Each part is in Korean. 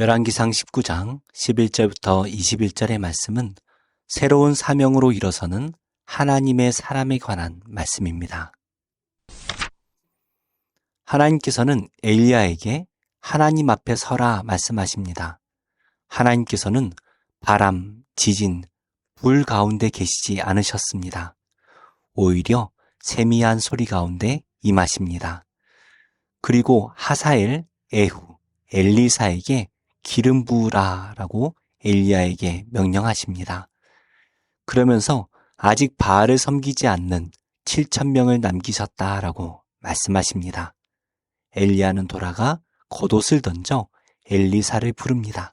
열왕기상 19장 11절부터 21절의 말씀은 새로운 사명으로 일어서는 하나님의 사람에 관한 말씀입니다. 하나님께서는 엘리야에게 하나님 앞에 서라 말씀하십니다. 하나님께서는 바람, 지진, 불 가운데 계시지 않으셨습니다. 오히려 세미한 소리 가운데 임하십니다. 그리고 하사엘, 에후, 엘리사에게 기름 부으라라고 엘리야에게 명령하십니다. 그러면서 아직 바알을 섬기지 않는 7천 명을 남기셨다라고 말씀하십니다. 엘리야는 돌아가 겉옷을 던져 엘리사를 부릅니다.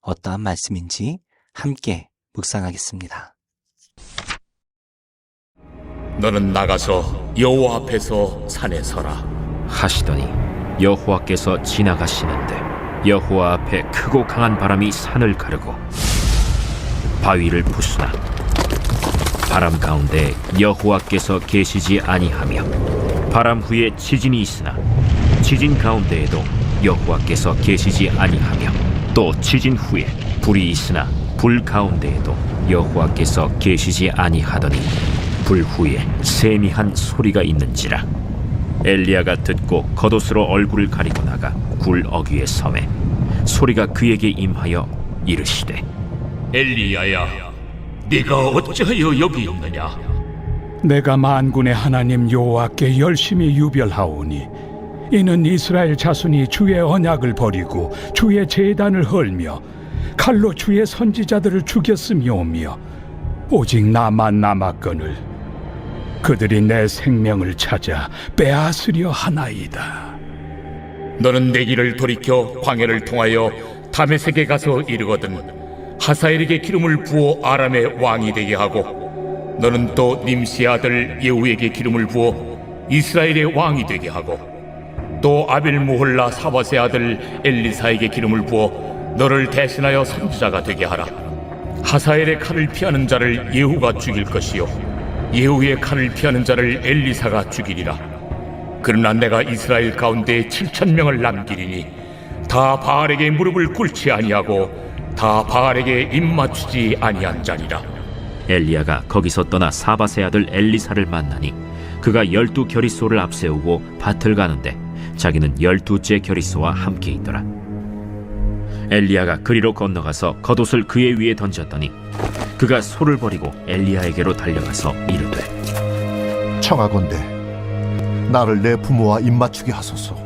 어떠한 말씀인지 함께 묵상하겠습니다. 너는 나가서 여호와 앞에서 산에 서라. 하시더니 여호와께서 지나가시는데 여호와 앞에 크고 강한 바람이 산을 가르고 바위를 부수나 바람 가운데 여호와께서 계시지 아니하며 바람 후에 지진이 있으나 지진 가운데에도 여호와께서 계시지 아니하며 또 지진 후에 불이 있으나 불 가운데에도 여호와께서 계시지 아니하더니 불 후에 세미한 소리가 있는지라. 엘리야가 듣고 겉옷으로 얼굴을 가리고 나가 굴 어귀에 섬에 소리가 그에게 임하여 이르시되 엘리야야, 네가 어찌하여 여기 있느냐? 내가 만군의 하나님 여호와께 열심히 유별하오니 이는 이스라엘 자손이 주의 언약을 버리고 주의 제단을 헐며 칼로 주의 선지자들을 죽였음이오며 오직 나만 남았거늘 그들이 내 생명을 찾아 빼앗으려 하나이다 너는 내 길을 돌이켜 광야를 통하여 다메섹에 가서 이르거든 하사엘에게 기름을 부어 아람의 왕이 되게 하고 너는 또 님시 아들 예후에게 기름을 부어 이스라엘의 왕이 되게 하고 또 아벨 무홀라 사바세 아들 엘리사에게 기름을 부어 너를 대신하여 선지자가 되게 하라. 하사엘의 칼을 피하는 자를 예후가 죽일 것이요. 예후의 칼을 피하는 자를 엘리사가 죽이리라 그러나 내가 이스라엘 가운데 7천 명을 남기리니 다 바알에게 무릎을 꿇지 아니하고 다 바알에게 입 맞추지 아니한 자니라. 엘리야가 거기서 떠나 사바세 아들 엘리사를 만나니 그가 열두 결의소를 앞세우고 밭을 가는데 자기는 열두째 결의소와 함께 있더라. 엘리야가 그리로 건너가서 겉옷을 그의 위에 던졌더니 그가 소를 버리고 엘리야에게로 달려가서 이르되 청하건대 나를 내 부모와 입맞추게 하소서.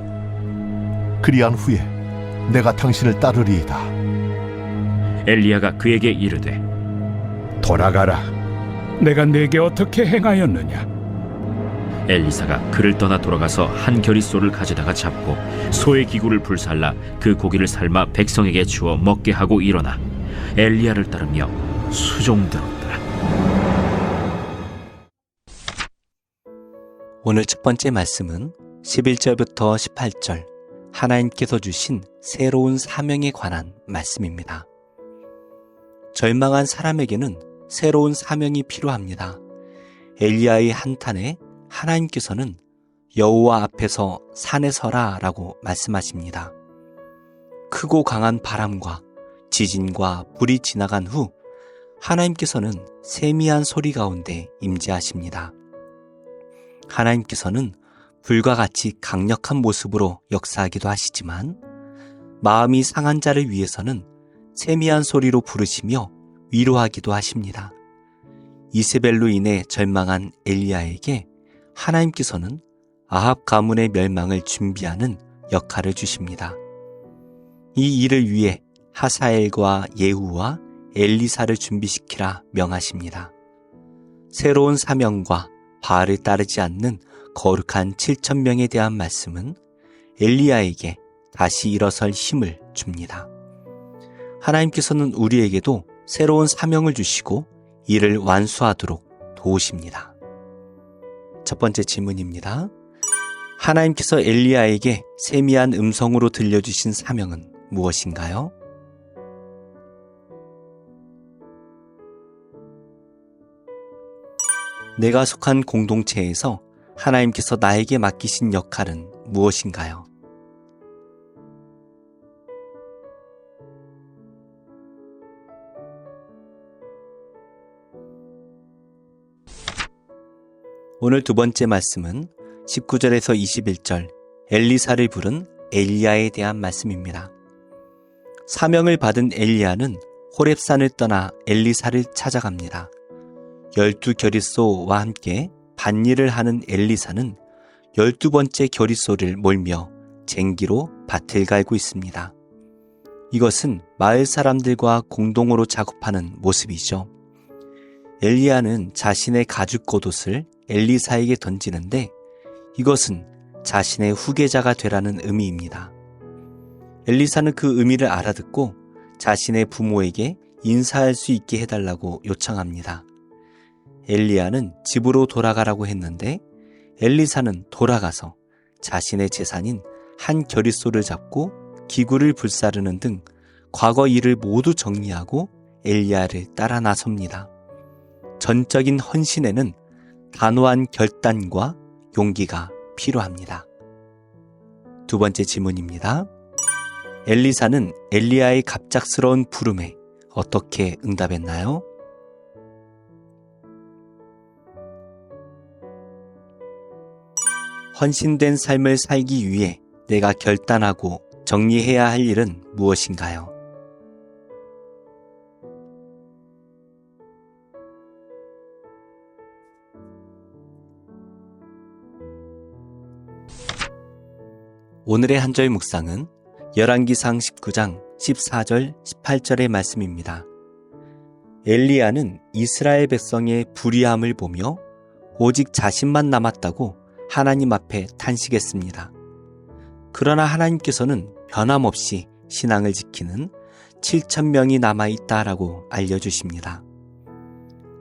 그리한 후에 내가 당신을 따르리이다. 엘리야가 그에게 이르되 돌아가라. 내가 내게 어떻게 행하였느냐? 엘리사가 그를 떠나 돌아가서 한 결의소를 가져다가 잡고 소의 기구를 불살라 그 고기를 삶아 백성에게 주어 먹게 하고 일어나 엘리야를 따르며 수종들었 오늘 첫 번째 말씀은 11절부터 18절 하나님께서 주신 새로운 사명에 관한 말씀입니다. 절망한 사람에게는 새로운 사명이 필요합니다. 엘리야의 한탄에 하나님께서는 여호와 앞에서 산에 서라라고 말씀하십니다. 크고 강한 바람과 지진과 불이 지나간 후 하나님께서는 세미한 소리 가운데 임재하십니다. 하나님께서는 불과 같이 강력한 모습으로 역사하기도 하시지만 마음이 상한 자를 위해서는 세미한 소리로 부르시며 위로하기도 하십니다. 이세벨로 인해 절망한 엘리야에게 하나님께서는 아합 가문의 멸망을 준비하는 역할을 주십니다. 이 일을 위해 하사엘과 예후와 엘리사를 준비시키라 명하십니다. 새로운 사명과 바알을 따르지 않는 거룩한 7천 명에 대한 말씀은 엘리야에게 다시 일어설 힘을 줍니다. 하나님께서는 우리에게도 새로운 사명을 주시고 이를 완수하도록 도우십니다. 첫 번째 질문입니다. 하나님께서 엘리야에게 세미한 음성으로 들려주신 사명은 무엇인가요? 내가 속한 공동체에서 하나님께서 나에게 맡기신 역할은 무엇인가요? 오늘 두 번째 말씀은 19절에서 21절 엘리사를 부른 엘리야에 대한 말씀입니다. 사명을 받은 엘리야는 호랩산을 떠나 엘리사를 찾아갑니다. 열두 결의소와 함께 반일을 하는 엘리사는 열두 번째 결의소를 몰며 쟁기로 밭을 갈고 있습니다. 이것은 마을 사람들과 공동으로 작업하는 모습이죠. 엘리야는 자신의 가죽 겉옷을 엘리사에게 던지는데 이것은 자신의 후계자가 되라는 의미입니다. 엘리사는 그 의미를 알아듣고 자신의 부모에게 인사할 수 있게 해달라고 요청합니다. 엘리야는 집으로 돌아가라고 했는데 엘리사는 돌아가서 자신의 재산인 한 결의소를 잡고 기구를 불사르는 등 과거 일을 모두 정리하고 엘리야를 따라 나섭니다. 전적인 헌신에는 단호한 결단과 용기가 필요합니다. 두 번째 질문입니다. 엘리사는 엘리야의 갑작스러운 부름에 어떻게 응답했나요? 헌신된 삶을 살기 위해 내가 결단하고 정리해야 할 일은 무엇인가요? 오늘의 한절 묵상은 열왕기상 19장 14절 18절의 말씀입니다. 엘리야는 이스라엘 백성의 불의함을 보며 오직 자신만 남았다고 하나님 앞에 탄식했습니다. 그러나 하나님께서는 변함없이 신앙을 지키는 7천명이 남아있다라고 알려주십니다.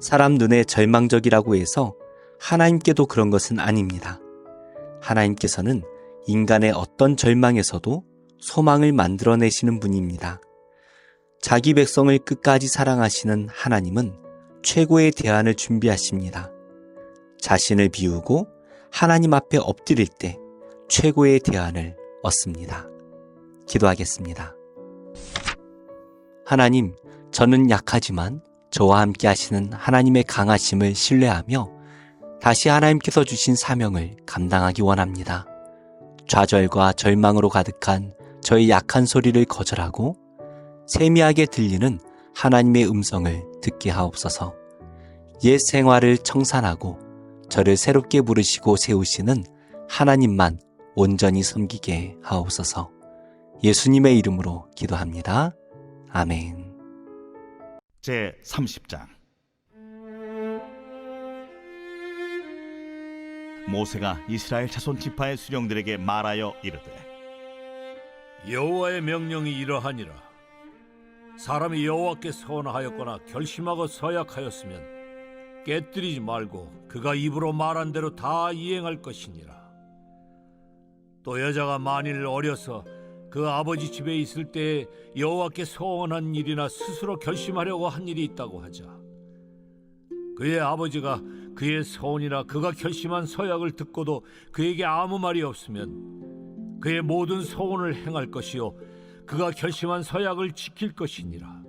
사람 눈에 절망적이라고 해서 하나님께도 그런 것은 아닙니다. 하나님께서는 인간의 어떤 절망에서도 소망을 만들어내시는 분입니다. 자기 백성을 끝까지 사랑하시는 하나님은 최고의 대안을 준비하십니다. 자신을 비우고 하나님 앞에 엎드릴 때 최고의 대안을 얻습니다. 기도하겠습니다. 하나님, 저는 약하지만 저와 함께 하시는 하나님의 강하심을 신뢰하며 다시 하나님께서 주신 사명을 감당하기 원합니다. 좌절과 절망으로 가득한 저의 약한 소리를 거절하고 세미하게 들리는 하나님의 음성을 듣게 하옵소서. 옛 생활을 청산하고 저를 새롭게 부르시고 세우시는 하나님만 온전히 섬기게 하옵소서. 예수님의 이름으로 기도합니다. 아멘. 제 30장 모세가 이스라엘 자손 지파의 수령들에게 말하여 이르되 여호와의 명령이 이러하니라. 사람이 여호와께 서원하였거나 결심하고 서약하였으면 깨뜨리지 말고 그가 입으로 말한 대로 다 이행할 것이니라. 또 여자가 만일 어려서 그 아버지 집에 있을 때 여호와께 서원한 일이나 스스로 결심하려고 한 일이 있다고 하자. 그의 아버지가 그의 서원이나 그가 결심한 서약을 듣고도 그에게 아무 말이 없으면 그의 모든 서원을 행할 것이요 그가 결심한 서약을 지킬 것이니라.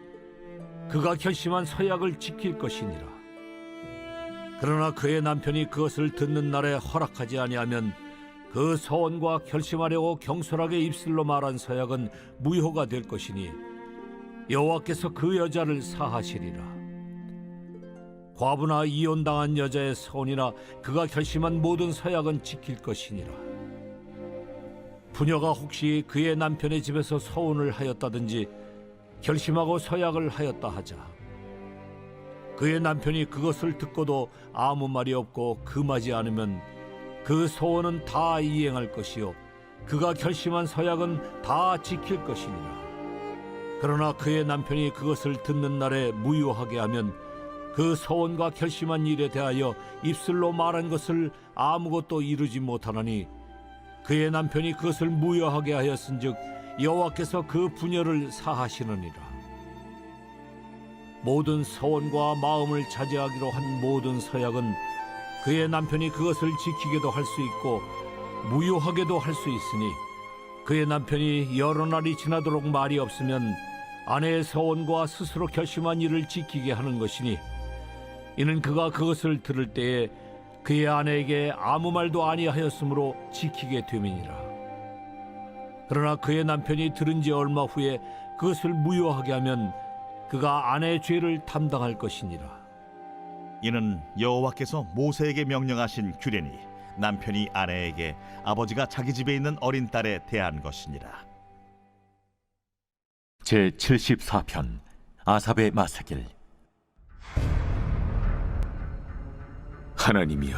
그가 결심한 서약을 지킬 것이니라. 그러나 그의 남편이 그것을 듣는 날에 허락하지 아니하면 그 서원과 결심하려고 경솔하게 입술로 말한 서약은 무효가 될 것이니 여호와께서 그 여자를 사하시리라. 과부나 이혼당한 여자의 서원이나 그가 결심한 모든 서약은 지킬 것이니라. 부녀가 혹시 그의 남편의 집에서 서원을 하였다든지 결심하고 서약을 하였다 하자. 그의 남편이 그것을 듣고도 아무 말이 없고 금하지 않으면 그 소원은 다 이행할 것이요 그가 결심한 서약은 다 지킬 것이니라. 그러나 그의 남편이 그것을 듣는 날에 무효하게 하면 그 서원과 결심한 일에 대하여 입술로 말한 것을 아무것도 이루지 못하나니 그의 남편이 그것을 무효하게 하였은즉 여호와께서 그 분열을 사하시느니라. 모든 서원과 마음을 차지하기로 한 모든 서약은 그의 남편이 그것을 지키게도 할 수 있고 무효하게도 할 수 있으니 그의 남편이 여러 날이 지나도록 말이 없으면 아내의 서원과 스스로 결심한 일을 지키게 하는 것이니 이는 그가 그것을 들을 때에 그의 아내에게 아무 말도 아니하였으므로 지키게 됨이니라 그러나 그의 남편이 들은 지 얼마 후에 그것을 무효하게 하면 그가 아내의 죄를 담당할 것이니라 이는 여호와께서 모세에게 명령하신 규례니 남편이 아내에게 아버지가 자기 집에 있는 어린 딸에 대한 것이니라. 제 74편 아삽의 마사길 하나님이여,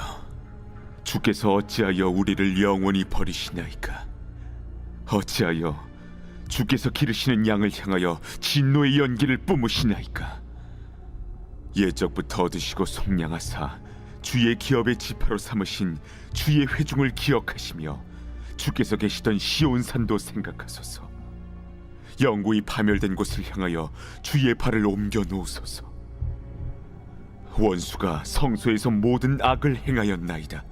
주께서 어찌하여 우리를 영원히 버리시나이까? 어찌하여 주께서 기르시는 양을 향하여 진노의 연기를 뿜으시나이까? 예적부터 얻으시고 속량하사 주의 기업의 지파로 삼으신 주의 회중을 기억하시며 주께서 계시던 시온산도 생각하소서. 영구히 파멸된 곳을 향하여 주의 발을 옮겨 놓으소서. 원수가 성소에서 모든 악을 행하였나이다.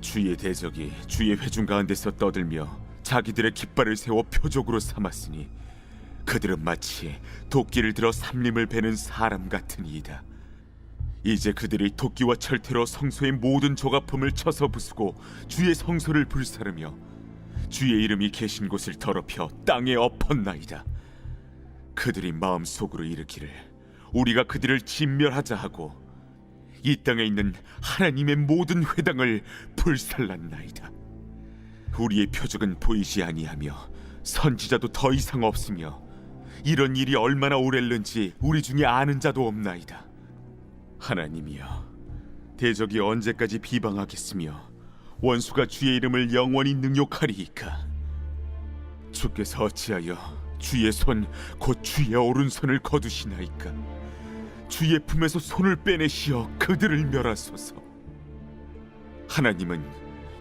주의 대적이 주의 회중 가운데서 떠들며 자기들의 깃발을 세워 표적으로 삼았으니 그들은 마치 도끼를 들어 삼림을 베는 사람 같으니이다. 이제 그들이 도끼와 철퇴로 성소의 모든 조각품을 쳐서 부수고 주의 성소를 불사르며 주의 이름이 계신 곳을 더럽혀 땅에 엎었나이다. 그들이 마음속으로 이르기를 우리가 그들을 진멸하자 하고 이 땅에 있는 하나님의 모든 회당을 불살랐나이다. 우리의 표적은 보이지 아니하며 선지자도 더 이상 없으며 이런 일이 얼마나 오랬는지 우리 중에 아는 자도 없나이다. 하나님이여, 대적이 언제까지 비방하겠으며 원수가 주의 이름을 영원히 능욕하리이까? 주께서 어찌하여 주의 손 곧 주의 오른손을 거두시나이까? 주의 품에서 손을 빼내시어 그들을 멸하소서. 하나님은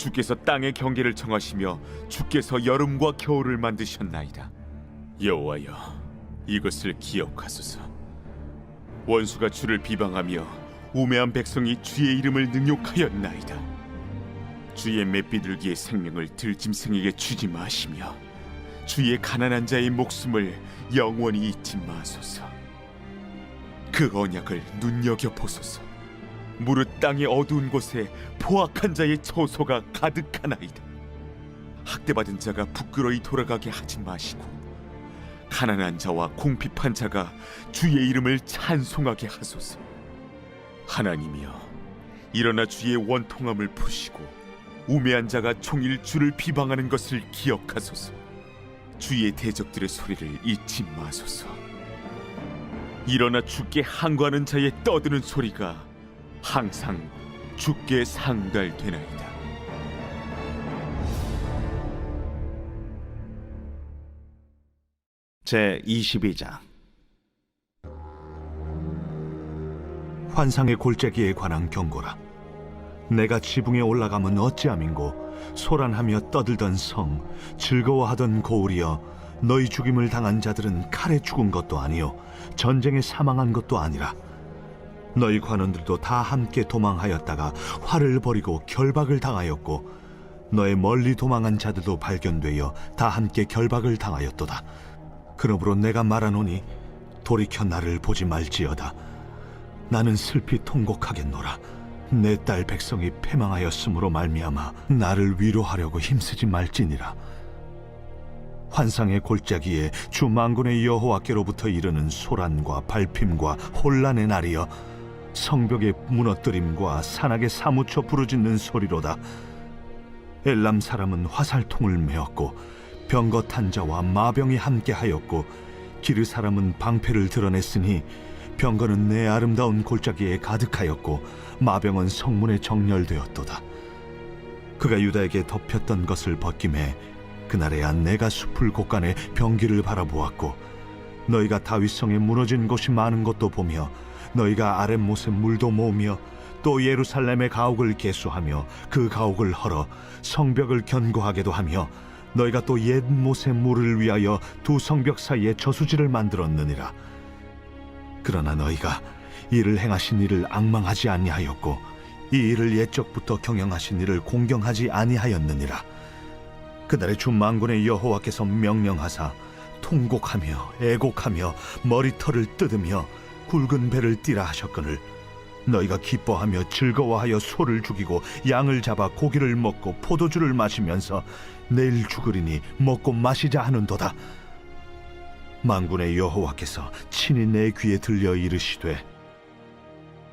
주께서 땅의 경계를 정하시며 주께서 여름과 겨울을 만드셨나이다. 여호와여, 이것을 기억하소서. 원수가 주를 비방하며 우매한 백성이 주의 이름을 능욕하였나이다. 주의 맷비둘기의 생명을 들짐승에게 주지 마시며 주의 가난한 자의 목숨을 영원히 잊지 마소서. 그 언약을 눈여겨 보소서. 무릇 땅의 어두운 곳에 포악한 자의 처소가 가득하나이다. 학대받은 자가 부끄러이 돌아가게 하지 마시고 가난한 자와 궁핍한 자가 주의 이름을 찬송하게 하소서. 하나님이여, 일어나 주의 원통함을 푸시고 우매한 자가 종일 주를 비방하는 것을 기억하소서. 주의 대적들의 소리를 잊지 마소서. 일어나 주께 항거하는 자의 떠드는 소리가 항상 주께 상달되나이다. 제 22장 환상의 골짜기에 관한 경고라 내가 지붕에 올라가면 어찌함인고 소란하며 떠들던 성 즐거워하던 고울이여 너희 죽임을 당한 자들은 칼에 죽은 것도 아니요 전쟁에 사망한 것도 아니라 너희 관원들도 다 함께 도망하였다가 활을 버리고 결박을 당하였고 너의 멀리 도망한 자들도 발견되어 다 함께 결박을 당하였도다 그러므로 내가 말하노니 돌이켜 나를 보지 말지어다. 나는 슬피 통곡하겠노라. 내 딸 백성이 패망하였으므로 말미암아 나를 위로하려고 힘쓰지 말지니라. 환상의 골짜기에 주 만군의 여호와께로부터 이르는 소란과 발핌과 혼란의 날이여 성벽의 무너뜨림과 산악에 사무쳐 부르짖는 소리로다. 엘람 사람은 화살통을 메었고 병거 탄자와 마병이 함께하였고 기르 사람은 방패를 드러냈으니 병거는 내 아름다운 골짜기에 가득하였고 마병은 성문에 정렬되었도다. 그가 유다에게 덮였던 것을 벗김에 그날에야 내가 숲을 곳간에 병기를 바라보았고 너희가 다윗성에 무너진 곳이 많은 것도 보며 너희가 아랫못에 물도 모으며 또 예루살렘의 가옥을 개수하며 그 가옥을 헐어 성벽을 견고하게도 하며 너희가 또 옛 못의 물을 위하여 두 성벽 사이에 저수지를 만들었느니라. 그러나 너희가 이를 행하신 이를 악망하지 아니하였고 이 일을 옛적부터 경영하신 이를 공경하지 아니하였느니라. 그날의 주 만군의 여호와께서 명령하사 통곡하며 애곡하며 머리털을 뜯으며 굵은 배를 띠라 하셨거늘. 너희가 기뻐하며 즐거워하여 소를 죽이고 양을 잡아 고기를 먹고 포도주를 마시면서 내일 죽으리니 먹고 마시자 하는도다. 만군의 여호와께서 친히 내 귀에 들려 이르시되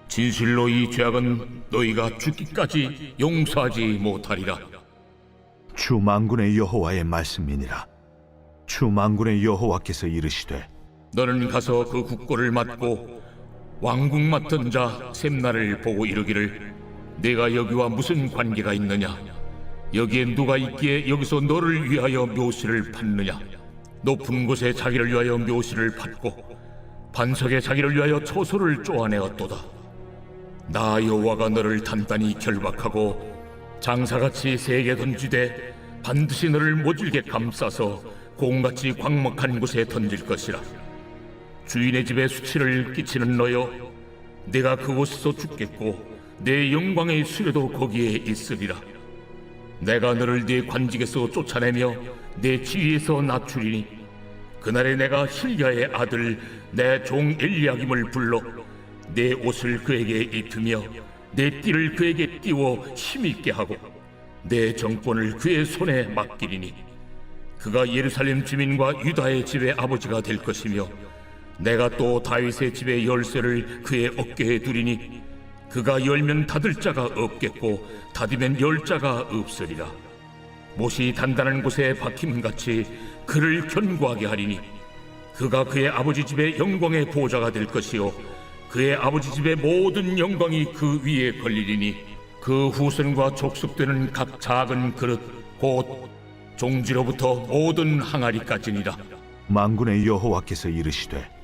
진실로 이 죄악은 너희가 죽기까지 용서하지 못하리라. 주 만군의 여호와의 말씀이니라. 주 만군의 여호와께서 이르시되 너는 가서 그 국고를 맡고 왕국 맡은 자 셈나를 보고 이르기를 내가 여기와 무슨 관계가 있느냐? 여기에 누가 있기에 여기서 너를 위하여 묘시를 받느냐? 높은 곳에 자기를 위하여 묘시를 받고 반석에 자기를 위하여 초소를 쪼아내었도다. 나 여호와가 너를 단단히 결박하고 장사같이 세게 던지되 반드시 너를 모질게 감싸서 공같이 광목한 곳에 던질 것이라 주인의 집에 수치를 끼치는 너여 내가 그곳에서 죽겠고 내 영광의 수레도 거기에 있으리라. 내가 너를 네 관직에서 쫓아내며 내 지위에서 낮추리니 그날에 내가 힐야의 아들 내 종 엘리야김을 불러 내 옷을 그에게 입히며 내 띠를 그에게 띄워 힘있게 하고 내 정권을 그의 손에 맡기리니 그가 예루살렘 주민과 유다의 집의 아버지가 될 것이며 내가 또 다윗의 집의 열쇠를 그의 어깨에 두리니 그가 열면 닫을 자가 없겠고 닫으면 열 자가 없으리라. 못이 단단한 곳에 박힘 같이 그를 견고하게 하리니 그가 그의 아버지 집의 영광의 보좌가 될 것이요 그의 아버지 집의 모든 영광이 그 위에 걸리리니 그 후손과 족속되는 각 작은 그릇 곧 종지로부터 모든 항아리까지니라. 만군의 여호와께서 이르시되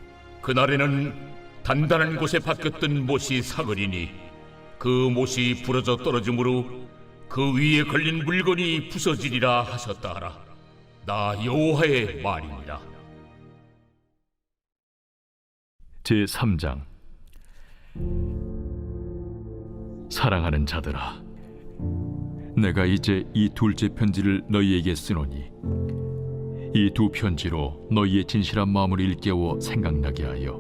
그날에는 단단한 곳에 박혔던 못이 사거리니 그 못이 부러져 떨어지므로 그 위에 걸린 물건이 부서지리라 하셨다 하라. 나 여호와의 말이니라 제 3장. 사랑하는 자들아 내가 이제 이 둘째 편지를 너희에게 쓰노니 이 두 편지로 너희의 진실한 마음을 일깨워 생각나게 하여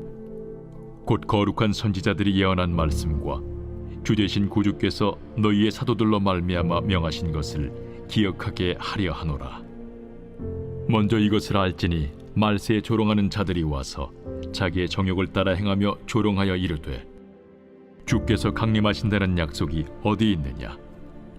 곧 거룩한 선지자들이 예언한 말씀과 주 되신 구주께서 너희의 사도들로 말미암아 명하신 것을 기억하게 하려 하노라. 먼저 이것을 알지니 말세에 조롱하는 자들이 와서 자기의 정욕을 따라 행하며 조롱하여 이르되 주께서 강림하신다는 약속이 어디 있느냐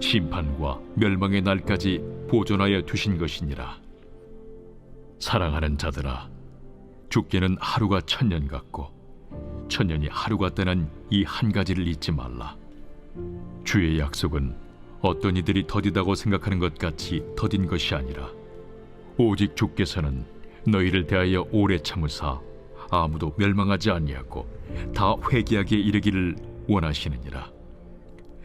심판과 멸망의 날까지 보존하여 두신 것이니라. 사랑하는 자들아, 죽게는 하루가 천년 같고 천년이 하루 같다는 이 한 가지를 잊지 말라. 주의 약속은 어떤 이들이 더디다고 생각하는 것 같이 더딘 것이 아니라 오직 주께서는 너희를 대하여 오래 참으사 아무도 멸망하지 아니하고 다 회개하게 이르기를 원하시느니라.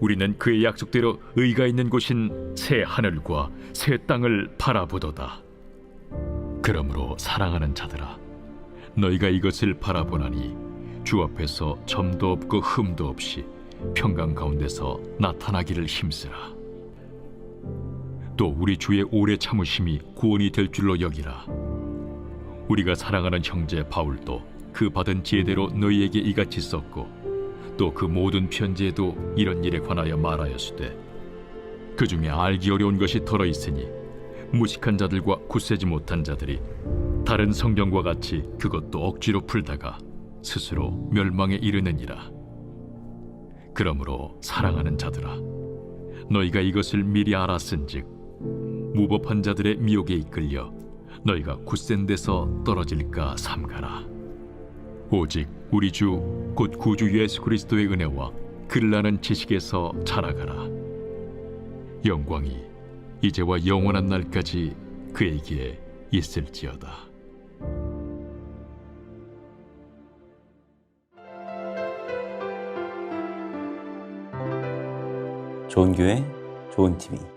우리는 그의 약속대로 의가 있는 곳인 새 하늘과 새 땅을 바라보도다 그러므로 사랑하는 자들아 너희가 이것을 바라보나니 주 앞에서 점도 없고 흠도 없이 평강 가운데서 나타나기를 힘쓰라. 또 우리 주의 오래 참으심이 구원이 될 줄로 여기라. 우리가 사랑하는 형제 바울도 그 받은 지혜대로 너희에게 이같이 썼고 또 그 모든 편지에도 이런 일에 관하여 말하였으되 그 중에 알기 어려운 것이 덜어 있으니 무식한 자들과 굳세지 못한 자들이 다른 성경과 같이 그것도 억지로 풀다가 스스로 멸망에 이르느니라. 그러므로 사랑하는 자들아, 너희가 이것을 미리 알았은즉 무법한 자들의 미혹에 이끌려 너희가 굳센 데서 떨어질까 삼가라. 오직 우리 주 곧 구주 예수 그리스도의 은혜와 그를 아는 지식에서 자라가라. 영광이 이제와 영원한 날까지 그에게 있을지어다. 좋은 교회, 좋은 TV.